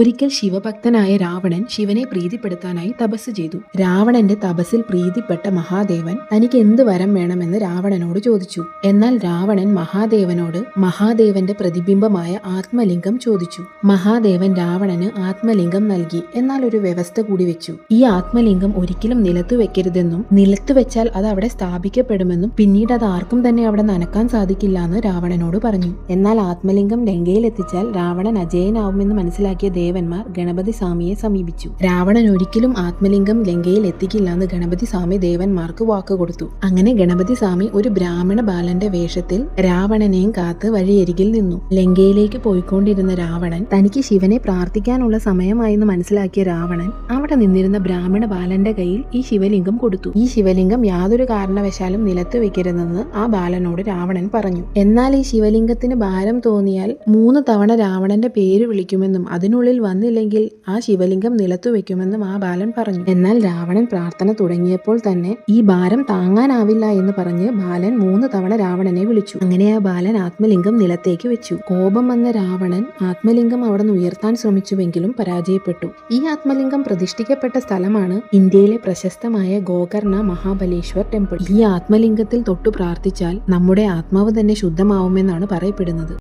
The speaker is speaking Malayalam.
ഒരിക്കൽ ശിവഭക്തനായ രാവണൻ ശിവനെ പ്രീതിപ്പെടുത്താനായി തപസ് ചെയ്തു. രാവണന്റെ തപസ്സിൽ പ്രീതിപ്പെട്ട മഹാദേവൻ തനിക്ക് എന്ത് വരം വേണമെന്ന് രാവണനോട് ചോദിച്ചു. എന്നാൽ രാവണൻ മഹാദേവനോട് മഹാദേവന്റെ പ്രതിബിംബമായ ആത്മലിംഗം ചോദിച്ചു. മഹാദേവൻ രാവണന് ആത്മലിംഗം നൽകി. എന്നാൽ ഒരു വ്യവസ്ഥ കൂടി വെച്ചു. ഈ ആത്മലിംഗം ഒരിക്കലും നിലത്തു വെക്കരുതെന്നും നിലത്തു വെച്ചാൽ അത് അവിടെ സ്ഥാപിക്കപ്പെടുമെന്നും പിന്നീട് അത് ആർക്കും തന്നെ അവിടെ നനക്കാൻ സാധിക്കില്ല എന്ന് രാവണനോട് പറഞ്ഞു. എന്നാൽ ആത്മലിംഗം ലങ്കയിൽ എത്തിച്ചാൽ രാവണൻ അജയനാവുമെന്ന് മനസ്സിലാക്കിയ ദേവന്മാർ ഗണപതി സ്വാമിയെ സമീപിച്ചു. രാവണൻ ഒരിക്കലും ആത്മലിംഗം ലങ്കയിൽ എത്തിക്കില്ല എന്ന് ഗണപതി സ്വാമി ദേവന്മാർക്ക് വാക്ക് കൊടുത്തു. അങ്ങനെ ഗണപതി സ്വാമി ഒരു ബ്രാഹ്മണ ബാലന്റെ വേഷത്തിൽ രാവണനെയും കാത്ത് വഴിയരികിൽ നിന്നു. ലങ്കയിലേക്ക് പോയിക്കൊണ്ടിരുന്ന രാവണൻ തനിക്ക് ശിവനെ പ്രാർത്ഥിക്കാനുള്ള സമയമായെന്ന് മനസ്സിലാക്കിയ രാവണൻ അവിടെ നിന്നിരുന്ന ബ്രാഹ്മണ ബാലന്റെ കയ്യിൽ ഈ ശിവലിംഗം കൊടുത്തു. ഈ ശിവലിംഗം യാതൊരു കാരണവശാലും നിലത്ത് വെക്കരുതെന്ന് ആ ബാലനോട് രാവണൻ പറഞ്ഞു. എന്നാൽ ഈ ശിവലിംഗത്തിന് ഭാരം തോന്നിയാൽ മൂന്ന് തവണ രാവണന്റെ പേര് വിളിക്കുമെന്നും അതിനുള്ളിൽ വന്നില്ലെങ്കിൽ ആ ശിവലിംഗം നിലത്തു വെക്കുമെന്നും ആ ബാലൻ പറഞ്ഞു. എന്നാൽ രാവണൻ പ്രാർത്ഥന തുടങ്ങിയപ്പോൾ തന്നെ ഈ ഭാരം താങ്ങാനാവില്ല എന്ന് പറഞ്ഞ് ബാലൻ മൂന്ന് തവണ രാവണനെ വിളിച്ചു. അങ്ങനെ ആ ബാലൻ ആത്മലിംഗം നിലത്തേക്ക് വെച്ചു. കോപം വന്ന രാവണൻ ആത്മലിംഗം അവിടെ നിന്ന് ഉയർത്താൻ ശ്രമിച്ചുവെങ്കിലും പരാജയപ്പെട്ടു. ഈ ആത്മലിംഗം പ്രതിഷ്ഠിക്കപ്പെട്ട സ്ഥലമാണ് ഇന്ത്യയിലെ പ്രശസ്തമായ ഗോകർണ മഹാബലേശ്വർ ടെമ്പിൾ. ഈ ആത്മലിംഗത്തിൽ തൊട്ടു പ്രാർത്ഥിച്ചാൽ നമ്മുടെ ആത്മാവ് തന്നെ ശുദ്ധമാവുമെന്നാണ് പറയപ്പെടുന്നത്.